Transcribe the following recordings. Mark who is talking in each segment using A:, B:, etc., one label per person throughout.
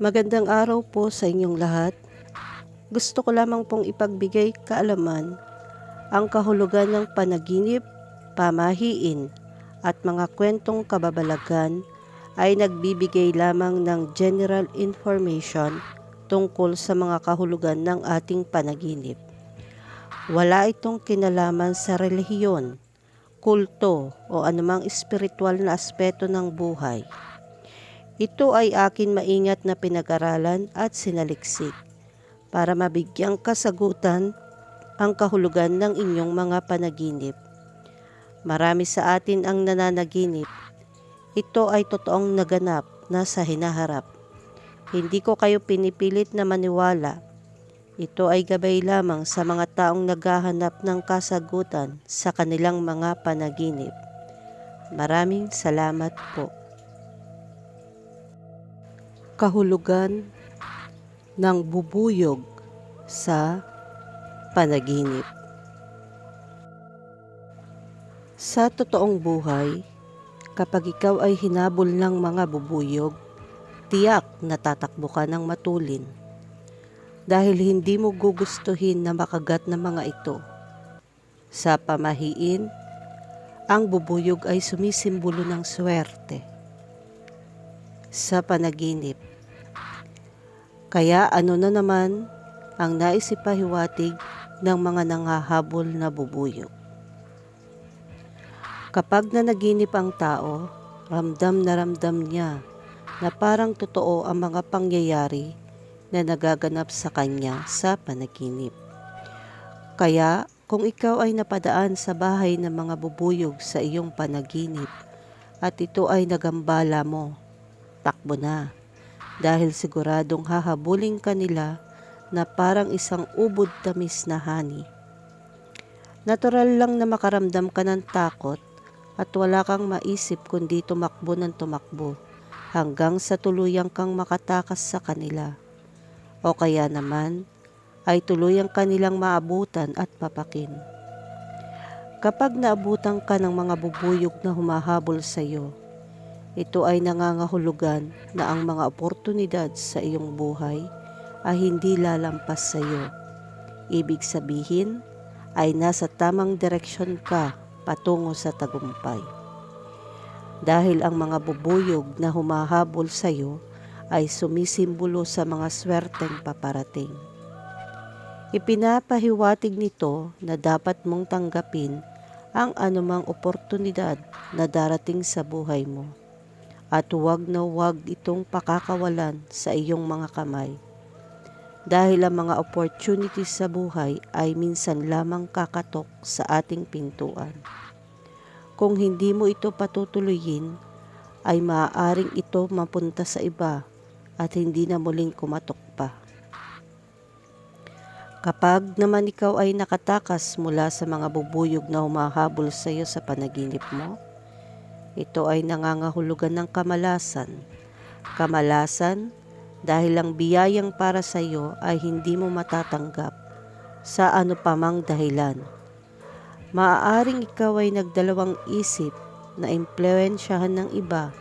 A: Magandang araw po sa inyong lahat. Gusto ko lamang pong ipagbigay kaalaman ang kahulugan ng panaginip, pamahiin at mga kwentong kababalagan ay nagbibigay lamang ng general information tungkol sa mga kahulugan ng ating panaginip. Wala itong kinalaman sa relihiyon, kulto o anumang espiritual na aspeto ng buhay. Ito ay akin maingat na pinag-aralan at sinaliksik para mabigyang kasagutan ang kahulugan ng inyong mga panaginip. Marami sa atin ang nananaginip. Ito ay totoong naganap na sa hinaharap. Hindi ko kayo pinipilit na maniwala. Ito ay gabay lamang sa mga taong naghahanap ng kasagutan sa kanilang mga panaginip. Maraming salamat po. Kahulugan ng bubuyog sa panaginip. Sa totoong buhay, kapag ikaw ay hinabol ng mga bubuyog, tiyak na tatakbo ka ng matulin dahil hindi mo gugustuhin na makagat ng mga ito. Sa pamahiin, ang bubuyog ay sumisimbolo ng swerte. Sa panaginip, kaya ano na naman ang naisipahiwatig ng mga nangahabol na bubuyog. Kapag nanaginip ang tao, ramdam na ramdam niya na parang totoo ang mga pangyayari na nagaganap sa kanya sa panaginip. Kaya kung ikaw ay napadaan sa bahay ng mga bubuyog sa iyong panaginip at ito ay nagambala mo, takbo na dahil siguradong hahabulin ka nila na parang isang ubod tamis na hani. Natural lang na makaramdam ka ng takot at wala kang maisip kundi tumakbo ng tumakbo hanggang sa tuluyang kang makatakas sa kanila. O kaya naman ay tuluyang kanilang maabutan at papakin. Kapag naabutan ka ng mga bubuyog na humahabol sa iyo, ito ay nangangahulugan na ang mga oportunidad sa iyong buhay ay hindi lalampas sa iyo. Ibig sabihin ay nasa tamang direksyon ka patungo sa tagumpay. Dahil ang mga bubuyog na humahabol sa iyo ay sumisimbolo sa mga swerteng paparating. Ipinapahiwatig nito na dapat mong tanggapin ang anumang oportunidad na darating sa buhay mo at huwag na huwag itong pakakawalan sa iyong mga kamay. Dahil ang mga opportunities sa buhay ay minsan lamang kakatok sa ating pintuan. Kung hindi mo ito patutuloyin, ay maaaring ito mapunta sa iba at hindi na muling kumatok pa. Kapag naman ikaw ay nakatakas mula sa mga bubuyog na humahabol sa iyo sa panaginip mo, ito ay nangangahulugan ng kamalasan. Kamalasan dahil ang biyayang para sa iyo ay hindi mo matatanggap sa ano pamang dahilan. Maaaring ikaw ay nagdalawang isip na impluensyahan ng iba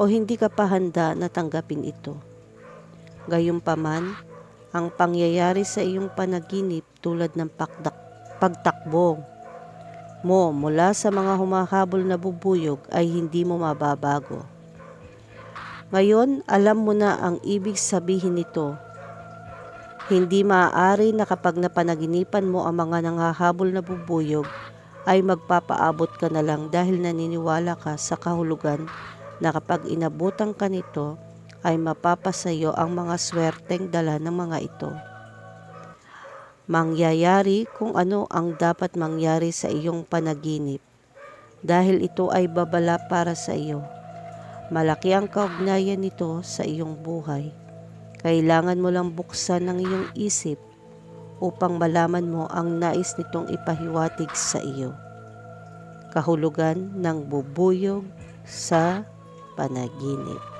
A: o hindi ka pa handa na tanggapin ito. Gayunpaman, ang pangyayari sa iyong panaginip tulad ng pagtakbo mo mula sa mga humahabol na bubuyog ay hindi mo mababago. Ngayon, alam mo na ang ibig sabihin nito. Hindi maaari na kapag napanaginipan mo ang mga nanghahabol na bubuyog, ay magpapaabot ka na lang dahil naniniwala ka sa kahulugan na kapag inabutan ka nito, ay mapapasayo ang mga swerteng dala ng mga ito. Mangyayari kung ano ang dapat mangyari sa iyong panaginip dahil ito ay babala para sa iyo. Malaki ang kaugnayan nito sa iyong buhay. Kailangan mo lang buksan ang iyong isip upang malaman mo ang nais nitong ipahiwatig sa iyo. Kahulugan ng bubuyog sa panaginip.